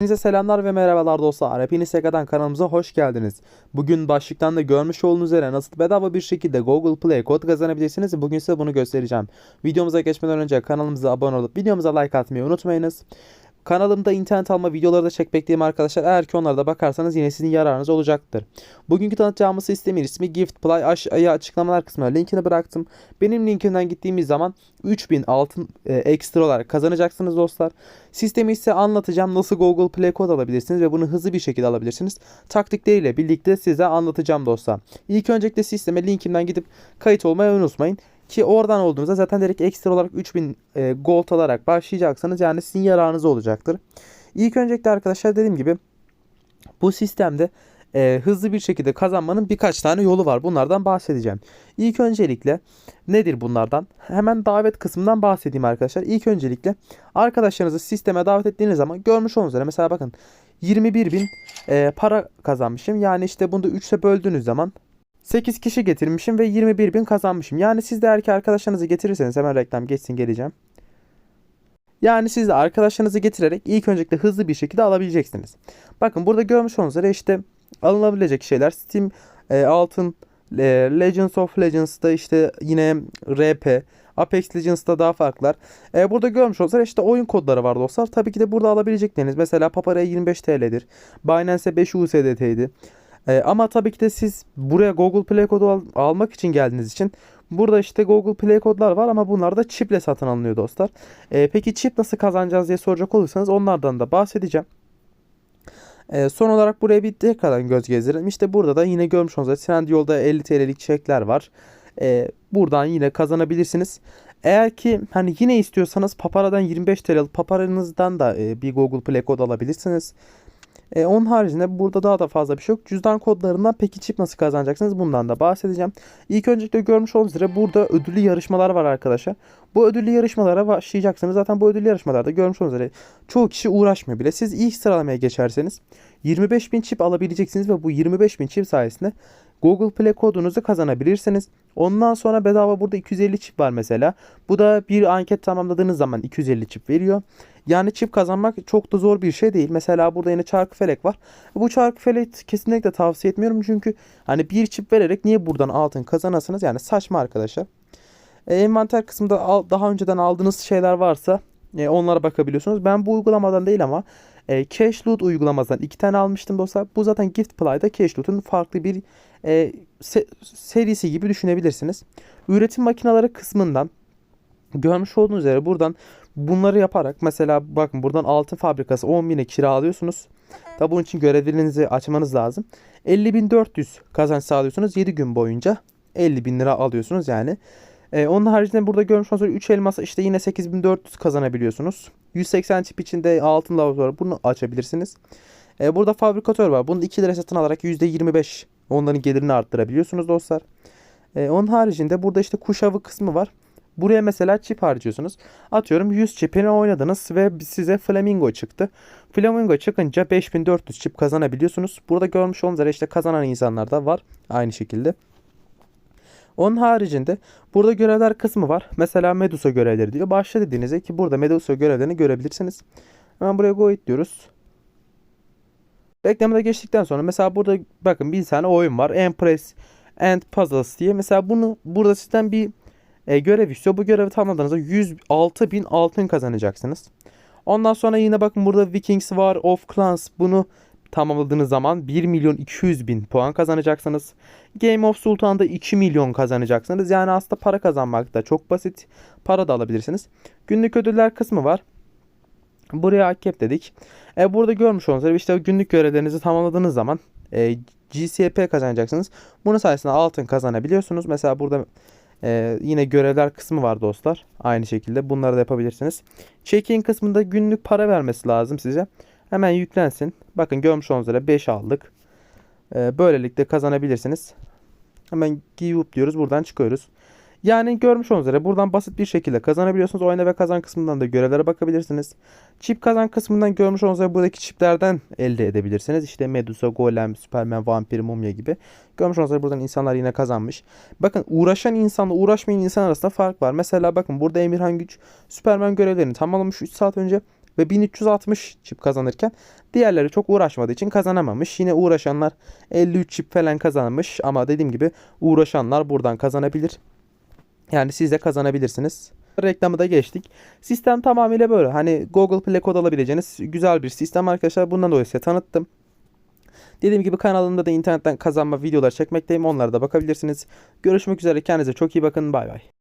Hepinize selamlar ve merhabalar dostlar. Hepiniz tekrardan kanalımıza hoş geldiniz. Bugün başlıktan da görmüş olduğunuz üzere nasıl bedava bir şekilde Google Play kod kazanabilirsiniz. Bugün size bunu göstereceğim. Videomuza geçmeden önce kanalımıza abone olup videomuza like atmayı unutmayınız. Kanalımda internet alma videoları da çekmekteyim arkadaşlar. Eğer ki onlara da bakarsanız yine sizin yararınız olacaktır. Bugünkü tanıtacağımız sistemin ismi Gift Play. Aşağıya açıklamalar kısmına linkini bıraktım. Benim linkimden gittiğimiz zaman 3000 altın e, ekstra kazanacaksınız dostlar. Sistemi ise anlatacağım. Nasıl Google Play kod alabilirsiniz ve bunu hızlı bir şekilde alabilirsiniz. Taktikleriyle birlikte size anlatacağım dostlar. İlk öncelikle sisteme linkimden gidip kayıt olmayı unutmayın. Ki oradan olduğunuzda zaten direkt ekstra olarak 3000 e, gold alarak başlayacaksınız. Yani sizin yararınız olacaktır. İlk öncelikle arkadaşlar dediğim gibi bu sistemde e, hızlı bir şekilde kazanmanın birkaç tane yolu var. Bunlardan bahsedeceğim. İlk öncelikle nedir bunlardan? Hemen davet kısmından bahsedeyim arkadaşlar. İlk öncelikle arkadaşlarınızı sisteme davet ettiğiniz zaman görmüş olduğunuz üzere mesela bakın 21 bin e, para kazanmışım. Yani işte bunu da 3'e böldüğünüz zaman 8 kişi getirmişim ve 21 bin kazanmışım. Yani siz de ki arkadaşlarınızı getirirseniz hemen reklam geçsin geleceğim. Yani siz de arkadaşlarınızı getirerek ilk öncelikle hızlı bir şekilde alabileceksiniz. Bakın burada görmüş olduğunuz üzere işte alınabilecek şeyler Steam e, altın e, Legends of Legends'da işte yine RP Apex Legends'da daha farklılar. E, burada görmüş olsalar işte oyun kodları var dostlar. Tabii ki de burada alabilecekleriniz mesela Papara 25 TL'dir. Binance 5 USDT'ydi. E, ama tabii ki de siz buraya Google Play kodu al- almak için geldiğiniz için burada işte Google Play kodlar var ama bunlar da çiple satın alınıyor dostlar. E, peki çip nasıl kazanacağız diye soracak olursanız onlardan da bahsedeceğim. E, son olarak buraya bir tekrardan göz gezdirelim. İşte burada da yine görmüş olduğunuz üzere Trendyol'da 50 TL'lik çekler var. E, buradan yine kazanabilirsiniz. Eğer ki hani yine istiyorsanız Papara'dan 25 TL Papara'nızdan da e, bir Google Play kod alabilirsiniz. E, onun haricinde burada daha da fazla bir şey yok. Cüzdan kodlarından peki çip nasıl kazanacaksınız bundan da bahsedeceğim. İlk öncelikle görmüş olduğunuz üzere burada ödüllü yarışmalar var arkadaşlar. Bu ödüllü yarışmalara başlayacaksınız. Zaten bu ödüllü yarışmalarda görmüş olduğunuz üzere çoğu kişi uğraşmıyor bile. Siz ilk sıralamaya geçerseniz 25.000 çip alabileceksiniz ve bu 25.000 çip sayesinde Google Play kodunuzu kazanabilirsiniz. Ondan sonra bedava burada 250 çip var mesela. Bu da bir anket tamamladığınız zaman 250 çip veriyor. Yani çip kazanmak çok da zor bir şey değil. Mesela burada yine çarkı felek var. Bu çarkı felek kesinlikle tavsiye etmiyorum. Çünkü hani bir çip vererek niye buradan altın kazanasınız? Yani saçma arkadaşlar. E, envanter kısmında al- daha önceden aldığınız şeyler varsa e, onlara bakabiliyorsunuz. Ben bu uygulamadan değil ama e, Cashloot uygulamasından iki tane almıştım dostlar. Bu zaten Gift Play'da Cashloot'un farklı bir e, se- serisi gibi düşünebilirsiniz. Üretim makineleri kısmından görmüş olduğunuz üzere buradan bunları yaparak mesela bakın buradan altın fabrikası 10.000'e kiralıyorsunuz. Tabi bunun için görevlerinizi açmanız lazım. 50.400 kazanç sağlıyorsunuz 7 gün boyunca 50.000 lira alıyorsunuz yani. Ee, onun haricinde burada görmüş olduğunuz üzere 3 elmas işte yine 8400 kazanabiliyorsunuz. 180 çip içinde altın laboratuvarı bunu açabilirsiniz. Ee, burada fabrikatör var. Bunu 2 lira satın alarak %25 onların gelirini arttırabiliyorsunuz dostlar. Ee, onun haricinde burada işte kuş avı kısmı var. Buraya mesela çip harcıyorsunuz. Atıyorum 100 çipini oynadınız ve size Flamingo çıktı. Flamingo çıkınca 5400 çip kazanabiliyorsunuz. Burada görmüş olduğunuz üzere işte kazanan insanlar da var aynı şekilde. Onun haricinde burada görevler kısmı var. Mesela Medusa görevleri diyor. Başla dediğinizde ki burada Medusa görevlerini görebilirsiniz. Hemen buraya go it diyoruz. Reklamı da geçtikten sonra mesela burada bakın bir tane oyun var. Empress and Puzzles diye. Mesela bunu burada sizden bir e, görev istiyor. Bu görevi tamamladığınızda 106 bin altın kazanacaksınız. Ondan sonra yine bakın burada Vikings var, of Clans. Bunu tamamladığınız zaman 1 milyon 200 bin puan kazanacaksınız. Game of Sultan'da 2 milyon kazanacaksınız. Yani aslında para kazanmak da çok basit. Para da alabilirsiniz. Günlük ödüller kısmı var. Buraya akep dedik. E, burada görmüş olduğunuz işte günlük görevlerinizi tamamladığınız zaman e, GCP kazanacaksınız. Bunun sayesinde altın kazanabiliyorsunuz. Mesela burada ee, yine görevler kısmı var dostlar. Aynı şekilde bunları da yapabilirsiniz. Check-in kısmında günlük para vermesi lazım size. Hemen yüklensin. Bakın görmüş olduğunuz üzere 5 aldık. Ee, böylelikle kazanabilirsiniz. Hemen give up diyoruz. Buradan çıkıyoruz. Yani görmüş olduğunuz üzere buradan basit bir şekilde kazanabiliyorsunuz. Oyna ve kazan kısmından da görevlere bakabilirsiniz. Çip kazan kısmından görmüş olduğunuz üzere buradaki çiplerden elde edebilirsiniz. İşte Medusa, Golem, Superman, Vampir, Mumya gibi. Görmüş olduğunuz üzere buradan insanlar yine kazanmış. Bakın uğraşan insanla uğraşmayan insan arasında fark var. Mesela bakın burada Emirhan Güç Superman görevlerini tamamlamış 3 saat önce. Ve 1360 çip kazanırken diğerleri çok uğraşmadığı için kazanamamış. Yine uğraşanlar 53 çip falan kazanmış ama dediğim gibi uğraşanlar buradan kazanabilir. Yani siz de kazanabilirsiniz. Reklamı da geçtik. Sistem tamamıyla böyle. Hani Google Play kod alabileceğiniz güzel bir sistem arkadaşlar. Bundan dolayı size tanıttım. Dediğim gibi kanalımda da internetten kazanma videolar çekmekteyim. Onlara da bakabilirsiniz. Görüşmek üzere. Kendinize çok iyi bakın. Bay bay.